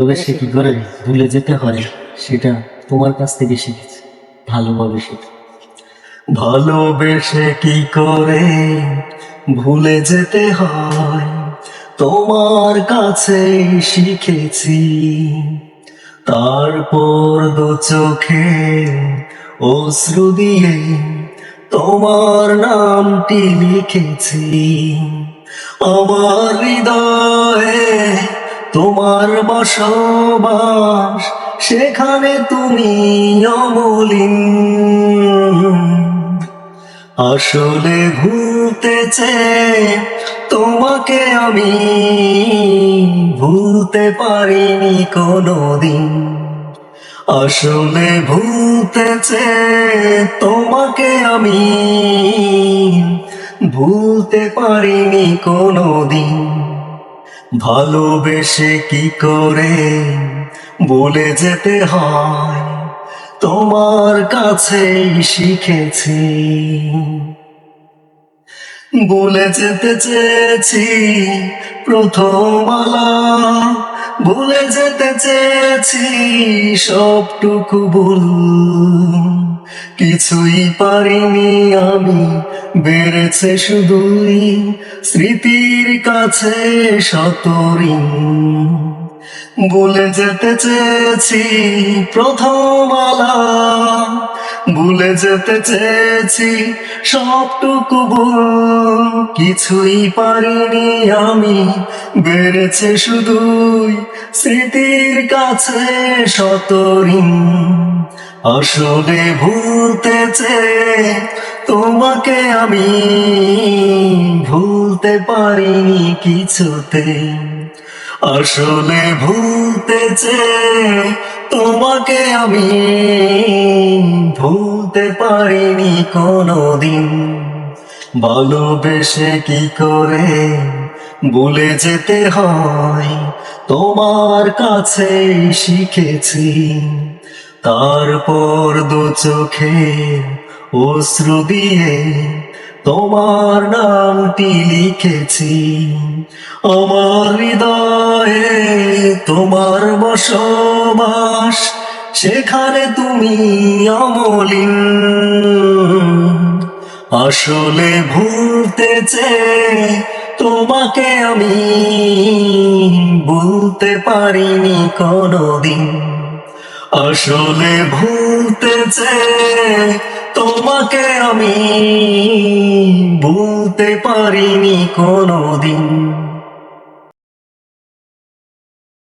তবে সে কি করে ভুলে যেতে হয় সেটা তোমার কাছ থেকে শিখেছি। ভালোভাবে শিখে। ভালোবেসে কি করে ভুলে যেতে হয়? তোমার কাছে শিখেছি। তারপর দু চোখে অশ্রু দিয়ে তোমার নামটি লিখেছি। আমার হৃদয়ে তোমার বসবাস, সেখানে তুমি অমলিন। আসলে ভুলতে চেয়ে তোমাকে আমি, ভুলতে পারিনি কোনোদিন। আসলে ভুলতে চেয়ে তোমাকে আমি, ভুলতে পারিনি কোনোদিন। ভালোবেসে কি করে বলে যেতে হয়? তোমার কাছেই শিখেছি। বলে যেতে চেয়েছি প্রথম ভুলে যেতে চেয়েছি সবটুকু ভুল। কিছুই পারিনি আমি বেড়েছে শুধুই স্মৃতির কাছে শতরিন ভুলে যেতে চেয়েছি প্রথম আলা। ভুলে যেতে চেয়েছি সবটুকু ভুল। কিছুই পারিনি আমি, বেড়েছে শুধুই স্মৃতির কাছে শতরিন আসলে ভুলতে তোমাকে আমি ভুলতে পারিনি কিছুতে আসলে ভুলতে তোমাকে আমি ভুলতে পারিনি কোনোদিন। ভালোবেসে কি করে বলে যেতে হয়? তোমার কাছে শিখেছি। তারপর দু চোখে অশ্রু দিয়ে তোমার নামটি লিখেছি। আমার হৃদয়ে তোমার বসবাস, সেখানে তুমি অমলিন। আসলে ভুলতে তোমাকে আমি বলতে পারিনি কোনোদিন। আসলে ভুলতে তোমাকে আমি ভুলতে পারিনি কোনোদিন।